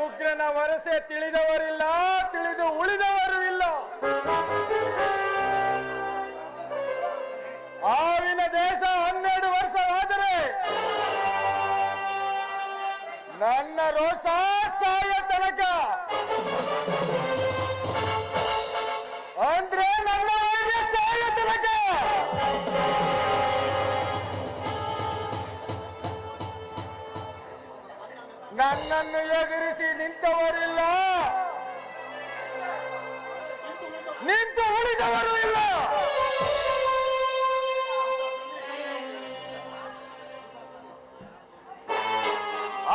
ವೀರನ ವರಸೆ ತಿಳಿದವರಿಲ್ಲ ತಿಳಿದು ಉಳಿದವರು ಇಲ್ಲ. ಆವಿನ ದೇಶ ಹನ್ನೆರಡು ವರ್ಷವಾದರೆ ನನ್ನ ರೋಷ ನನ್ನನ್ನು ಎಗರಿಸಿ ನಿಂತವರಿಲ್ಲ. ನಿಂತು ಉಳಿದವರು ಇಲ್ಲ.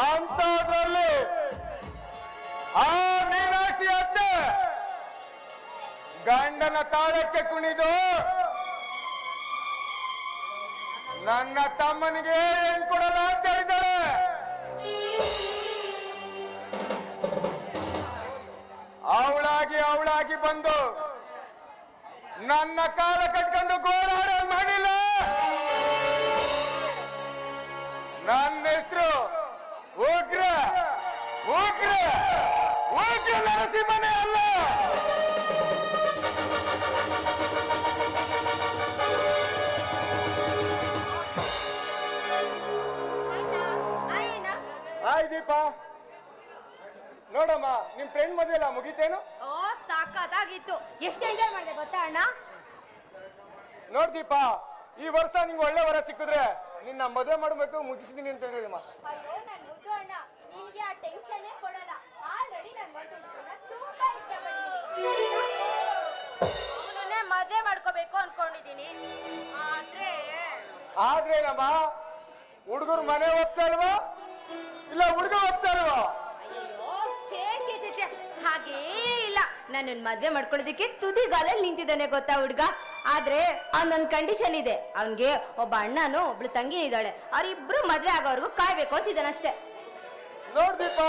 ಅಂತದ್ರಲ್ಲಿ ಆ ಮೀನಾಕ್ಷಿ ಅತ್ತೆ ಗಂಡನ ತಾಳಕ್ಕೆ ಕುಣಿದು ನನ್ನ ತಮ್ಮನಿಗೆ ಏನ್ ಕೊಡಲ್ಲ ಅಂತ ಹೇಳಿದ್ದಾಳೆ. ಅವಳಾಗಿ ಅವಳಾಗಿ ಬಂದು ನನ್ನ ಕಾಲ ಕಟ್ಕೊಂಡು ಗೋಳಾಡ ಮಾಡಿಲ್ಲ ನನ್ನ ಹೆಸರು ಉಗ್ರ. ಉಗ್ರ. ಉಗ್ರ ನರಸಿಂಹನೇ ಅಲ್ಲ. ಹಾಯ್ ದೀಪ. ನೋಡಮ್ಮ ನಿಮ್ ಫ್ರೆಂಡ್ ಮದುವೆ ಅಲ್ಲ ಮುಗೀತೇನು ಸಾಕಾಗಿತ್ತು ಎಷ್ಟು ಎಂಜಾಯ್ ಮಾಡಿದೆ ಗೊತ್ತಾ ಅಣ್ಣ? ನೋಡ್ ದೀಪ ಈ ವರ್ಷ ನಿಂಗೆ ಒಳ್ಳೆ ವರ ಸಿಕ್ಕಿದ್ರೆ ನಿನ್ನ ಮದುವೆ ಮಾಡಬೇಕು ಮುಗಿಸಿದೀನಿ ಅಂತ ಹೇಳಿದಮ್ಮ ಅಯ್ಯೋ ನನ್ ಮುದ್ದು ಅಣ್ಣ ನಿನ್ಗೆ ಆ ಟೆನ್ಷನ್ನೇ ಕೊಡಲ್ಲ. ಆಲ್ರೆಡಿ ನನ್ ಹುಡುಗನ ತುಂಬಾ ಇಷ್ಟಪಟ್ಟಿದ್ದೀನಿ. ಅವನನ್ನೇ ಮದ್ವೆ ಮಾಡ್ಕೋಬೇಕು ಅನ್ಕೊಂಡಿದೀನಿ ಆದ್ರೆ ನಮ್ಮ ಹುಡುಗರು ಮನೆ ಹೋಗ್ತಾ ಇಲ್ವಾ? ಇಲ್ಲ ಹುಡುಗ ಹೋಗ್ತಾ ಇಲ್ವಾ? ಅಯ್ಯೋ ಛೇ ಛೇ ಛೇ ಛೇ. ಹಾಗೇ ನನ್ನನ್ ಮದ್ವೆ ಮಾಡ್ಕೊಳ್ಳೋದಕ್ಕೆ ತುದಿಗಾಲಲ್ಲಿ ನಿಂತಿದ್ದಾನೆ ಗೊತ್ತಾ ಹುಡ್ಗ? ಆದ್ರೆ ಅವನೊಂದು ಕಂಡೀಷನ್ ಇದೆ. ಅವನ್ಗೆ ಒಬ್ಬ ಅಣ್ಣನು ಒಬ್ಳು ತಂಗಿ ಇದ್ದಾಳೆ. ಅವ್ರಿಬ್ರು ಮದ್ವೆ ಆಗೋವರೆಗೂ ಕಾಯ್ಬೇಕು ಅಂತಿದ್ದಾನೆ ಅಷ್ಟೇ. ನೋಡ್ದೀಪ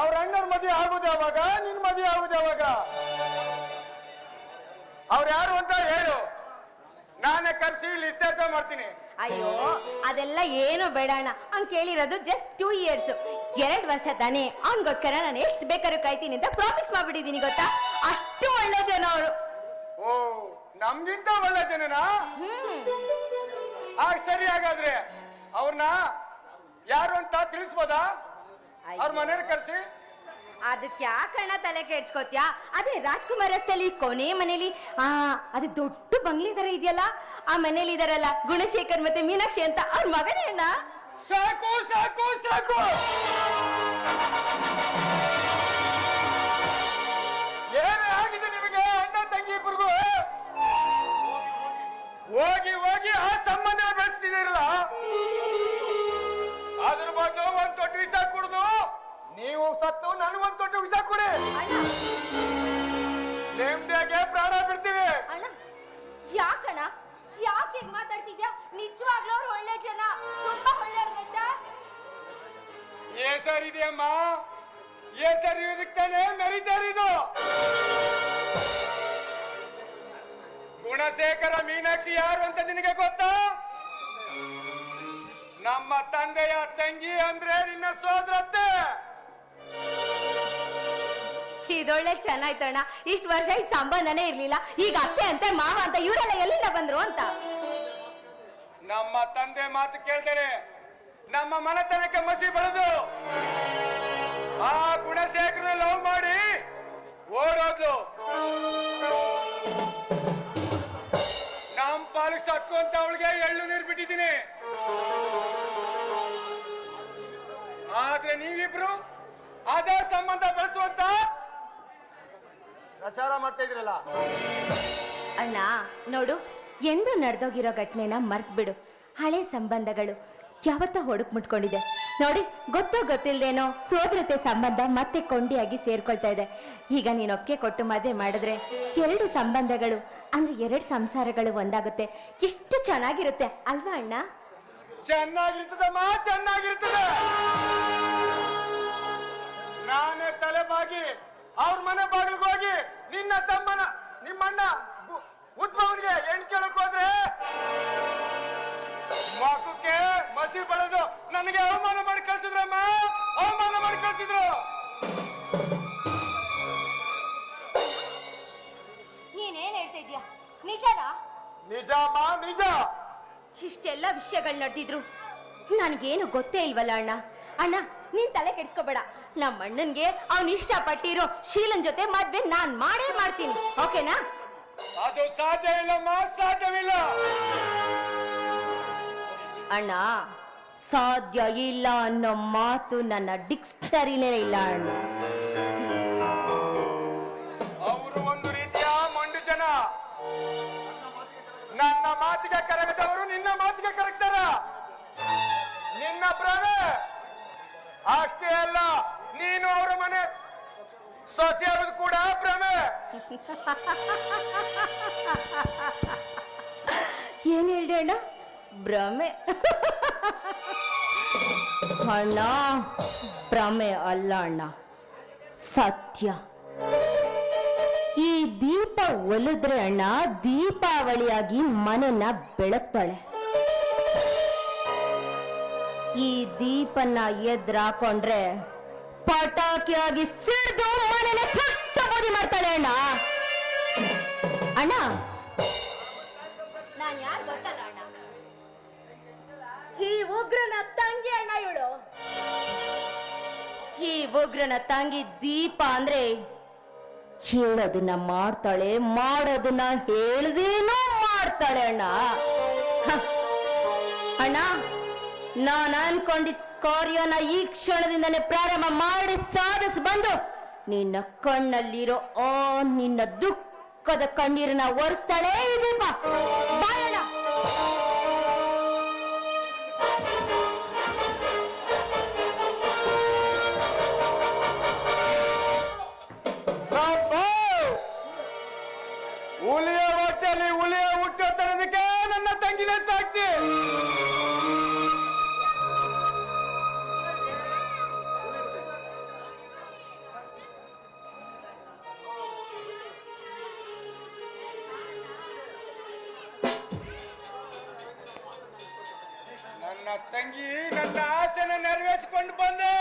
ಅವ್ರ ಅಣ್ಣನ ಮದುವೆ ಆಗುದ ಯಾವಾಗ? ನಿನ್ ಮದುವೆ ಆಗುದ ಯಾವಾಗ? ಅವ್ರು ಯಾರು ಅಂತ ಹೇಳು. ನಾನೇ ಕರ್ಸಿ ಇಲ್ಲಿ ಇತ್ಯರ್ಥ ಮಾಡ್ತೀನಿ. ಅಯ್ಯೋ ಅದೆಲ್ಲ ಏನು ಬೇಡ ಅಣ್ಣ. ಅವ್ನ್ ಕೇಳಿರೋದು ಜಸ್ಟ್ ಟೂ ಇಯರ್ಸ್ ಎರಡ್ ವರ್ಷ ತಾನೇ. ಅವನಿಗೋಸ್ಕರ ನಾನು ಎಷ್ಟು ಬೇಕಾದ್ರೂ ಕಾಯ್ತೀನಿ ಅಂತ ಪ್ರಾಮಿಸ್ ಮಾಡ್ಬಿಟ್ಟಿದ್ದೀನಿ ಗೊತ್ತಾ? ಅಷ್ಟು ಒಳ್ಳೆ ಜನ ಅವರು. ಓ ನಮ್ಗಿಂತ ಒಳ್ಳೆ ಜನನಾ? ಹ್ಮ್. ಆಗ ಸರಿ ಹಾಗಾದ್ರೆ ಅವ್ರನ್ನ ಯಾರು ಅಂತ ತಿಳಿಸ್ಬೋದಾ? ಅವ್ರ ಮನೇಲಿ ಕರ್ಸಿ. ಅದಕ್ಕೆ ಯಾಕಣ್ಣ ತಲೆ ಕೆಡ್ಸ್ಕೊತ್ಯಾ? ಅದೇ ರಾಜ್ಕುಮಾರ್ ರಸ್ತೆಯಲ್ಲಿ ಕೊನೆ ಮನೇಲಿ. ಆ ಅದು ದೊಡ್ಡ ಬಂಗ್ಲೆ ತರ ಇದೆಯಲ್ಲ? ಆ ಮನೇಲಿ ಇದಾರಲ್ಲ ಗುಣಶೇಖರ್ ಮತ್ತೆ ಮೀನಾಕ್ಷಿ ಅಂತ ಅವ್ರ ಮಗನೇ ಅಣ್ಣ ಸಾಕು ಸಾಕು ಸಾಕು. ಏನೇ ಆಗಿದೆ ನಿಮಗೆ ಅಣ್ಣ ತಂಗಿ ಇಬ್ಬರಿಗೂ ಹೋಗಿ ಹೋಗಿ ಆ ಸಂಬಂಧ ಬೆಳೆಸ್ತಿದ್ದೀರಲ್ಲ? ಅದ್ರ ಬದಲು ಒಂದ್ ತೊಟ್ಟು ವಿಷ ಕುಡ್ದು ನೀವು ಸತ್ತು ನನಗೊಂದ್ ತೊಟ್ಟು ವಿಷ ಕೊಡಿ. ನೆಮ್ಮದಿಯಾಗೆ ಪ್ರಾಣ ಬಿಡ್ತೀವಿ. ಅಣ್ಣ ಯಾಕಣ್ಣ? ಯಾಕೆ ಮಾತಾಡ್ತಿದ್ಯಾ? ನಿಜವಾಗ್ಲೂ ಅವ್ರು ಒಳ್ಳೆ ಜನ. ತುಂಬಾ ಏ ಸರ್ ಇದೆಯಮ್ಮ ಸರ್ ಇದಕ್ಕೆ ತಾನೇ ಮೆರಿತಾರಿದು ಗುಣಶೇಖರ ಮೀನಾಕ್ಷಿ ಯಾರು ಅಂತ ನಿನಗೆ ಗೊತ್ತಾ? ನಮ್ಮ ತಂದೆಯ ತಂಗಿ ಅಂದ್ರೆ ನಿನ್ನ ಸೋದರತ್ತೆ. ಇದೊಳ್ಳೆ ಚೆನ್ನಾಯ್ತಣ್ಣ ಇಷ್ಟು ವರ್ಷ ಈ ಸಂಬಂಧನೇ ಇರ್ಲಿಲ್ಲ. ಈಗ ಅತ್ತೆ ಅಂತೆ ಮಾವ ಅಂತ ಇವರೆಲ್ಲ ಎಲ್ಲಿಂದ ಬಂದ್ರು ಅಂತ? ನಮ್ಮ ತಂದೆ ಮಾತು ಕೇಳ್ತಾರೆ ನಮ್ಮ ಮನೆತನಕ್ಕೆ ಮಸಿ ಬೆಳೆದು ಆ ಗುಣಶೇಖರ ಲವ್ ಮಾಡಿ ಓಡೋದ್ಲು. ನಮ್ ಪಾಲಿಗೆ ಸಕ್ಕು ಅಂತ ಅವಳಿಗೆ ಎಳ್ಳು ನೀರು ಬಿಟ್ಟಿದ್ದೀನಿ. ಆದ್ರೆ ನೀವಿಬ್ರು ಅದೇ ಸಂಬಂಧ ಬೆಳೆಸುವಂತ ಪ್ರಚಾರ ಮಾಡ್ತಾ ಇದ್ರಲ್ಲ ಅಣ್ಣ, ನೋಡು, ಎಂದು ನಡೆದೋಗಿರೋ ಘಟನೆನ ಮರ್ತ್ ಬಿಡು ಹಳೆ ಸಂಬಂಧಗಳು ಯಾವತ್ತ ಹೊಡಕ್ ಮುಟ್ಕೊಂಡಿದೆ. ನೋಡಿ, ಗೊತ್ತೋ ಗೊತ್ತಿಲ್ಲದೇನೋ ಸೋದರತೆ ಸಂಬಂಧ ಮತ್ತೆ ಕೊಂಡಿಯಾಗಿ ಸೇರ್ಕೊಳ್ತಾ ಇದೆ. ಈಗ ನೀನು ಒಕ್ಕೆ ಕೊಟ್ಟು ಮದುವೆ ಮಾಡಿದ್ರೆ ಎರಡು ಸಂಬಂಧಗಳು, ಅಂದ್ರೆ ಎರಡು ಸಂಸಾರಗಳು ಒಂದಾಗುತ್ತೆ. ಎಷ್ಟು ಚೆನ್ನಾಗಿರುತ್ತೆ, ಅಲ್ವಾ ಅಣ್ಣ? ಚೆನ್ನಾಗಿರ್ತದಮ್ಮ ಚೆನ್ನಾಗಿರ್ತದೆ. ನಾನೇ ತಲೆ ಬಾಗಿ ಅವ್ರ ಮನೆ ಬಾಗಿಲಿಗೆ ಹೋಗಿ ನಿನ್ನ ತಮ್ಮನ, ನಿಮ್ಮಣ್ಣ ಉದ್ಭವನಿಗೆ ಹೆಣ್ ಕೇಳಕ್ ಹೋದ್ರೆ ಮಕ್ಕಕ್ಕೆ ಮಸಿ ನನಗೆ ಅವಮಾನ ಮಾಡಿ ಕಳ್ಸಿದ್ರಮ್ಮ ಅವಮಾನ ಮಾಡಿ ಕಳ್ಸಿದ್ರು. ನೀನೇನ್ ಹೇಳ್ತಾ ಇದೀಯ ನಿಜನಾ? ಮಾ ನಿಜ. ಇಷ್ಟೆಲ್ಲ ವಿಷಯಗಳು ನಡೆದಿದ್ರು. ನನ್ಗೇನು ಗೊತ್ತೇ ಇಲ್ವಲ್ಲ ಅಣ್ಣ? ಅಣ್ಣ ನೀನ್ ತಲೆ ಕೆಡಿಸ್ಕೋಬೇಡ. ನಮ್ಮ ಅಣ್ಣನ್ಗೆ ಇಷ್ಟ ಪಟ್ಟಿರೋ ಶೀಲನ್ ಜೊತೆ ಮದ್ವೆ ನಾನ್ ಮಾಡೇ ಮಾಡ್ತೀನಿ. ಓಕೆನಾ? ಅದು ಸಾಧ್ಯ ಇಲ್ಲಮ್ಮ ಸಾಧ್ಯವಿಲ್ಲ. ಅಣ್ಣ ಸಾಧ್ಯ ಇಲ್ಲ ಅನ್ನೋ ಮಾತು ನನ್ನ ಡಿಕ್ಸ್ಟರಿನೇ ಇಲ್ಲ ಅಣ್ಣ. ಅವರು ಒಂದು ರೀತಿಯ ಮಂಡು ಜನ ನನ್ನ ಮಾತಿಗೆ ಕರಗದವರು ನಿನ್ನ ಮಾತಿಗೆ ಕರಗ್ತಾರ ನಿನ್ನ ಭ್ರಮೆ ಅಷ್ಟೇ ಅಲ್ಲ ನೀನು ಅವರ ಮನೆ ಸೊಸೆ ಆಗೋದು ಕೂಡ ಭ್ರಮೆ ಏನ್ ಹೇಳ್ದೆ ಅಣ್ಣ? ಭ್ರಮೆ. ಅಣ್ಣ ಭ್ರಮೆ ಅಲ್ಲ ಅಣ್ಣ. ಸತ್ಯ. ಈ ದೀಪ ಒಲಿದ್ರೆ ಅಣ್ಣ, ದೀಪಾವಳಿಯಾಗಿ ಮನೆನ ಬೆಳಕ್ತಾಳೆ ಈ ದೀಪನ್ನ ಎದ್ರಾಕೊಂಡ್ರೆ ಪಟಾಕಿಯಾಗಿ ಸಿಡ್ದು ಮನೆನ ಚಟ್ಟ ಬದಿ ಮಾಡ್ತಾಳೆ ಅಣ್ಣ. ಅಣ್ಣ, ನಾನು ಯಾರು ಗೊತ್ತಲ್ಲ ಉಗ್ರನ ತಂಗಿ ಅಣ್ಣ ಇವಳು. ಈ ಉಗ್ರನ ತಂಗಿ ದೀಪ ಅಂದ್ರೆ ಹೇಳೋದನ್ನ ಮಾಡ್ತಾಳೆ, ಮಾಡೋದನ್ನ ಹೇಳ್ದೇನೋ ಮಾಡ್ತಾಳೆ ಅಣ್ಣ. ಅಣ್ಣ, ನಾನು ಅನ್ಕೊಂಡಿದ್ ಕಾರ್ಯನ ಈ ಕ್ಷಣದಿಂದಲೇ ಪ್ರಾರಂಭ ಮಾಡಿ ಸಾಧಿಸಿ ಬಂದು ನಿನ್ನ ಕಣ್ಣಲ್ಲಿರೋ ಆ ನಿನ್ನ ದುಃಖದ ಕಣ್ಣೀರನ್ನ ಒರೆಸ್ತಾಳೆ ದೀಪ. ತಂಗಿ ನನ್ನ ಆಸೆನ ನೆರವೇರಿಸಿಕೊಂಡು ಬಂದೇ.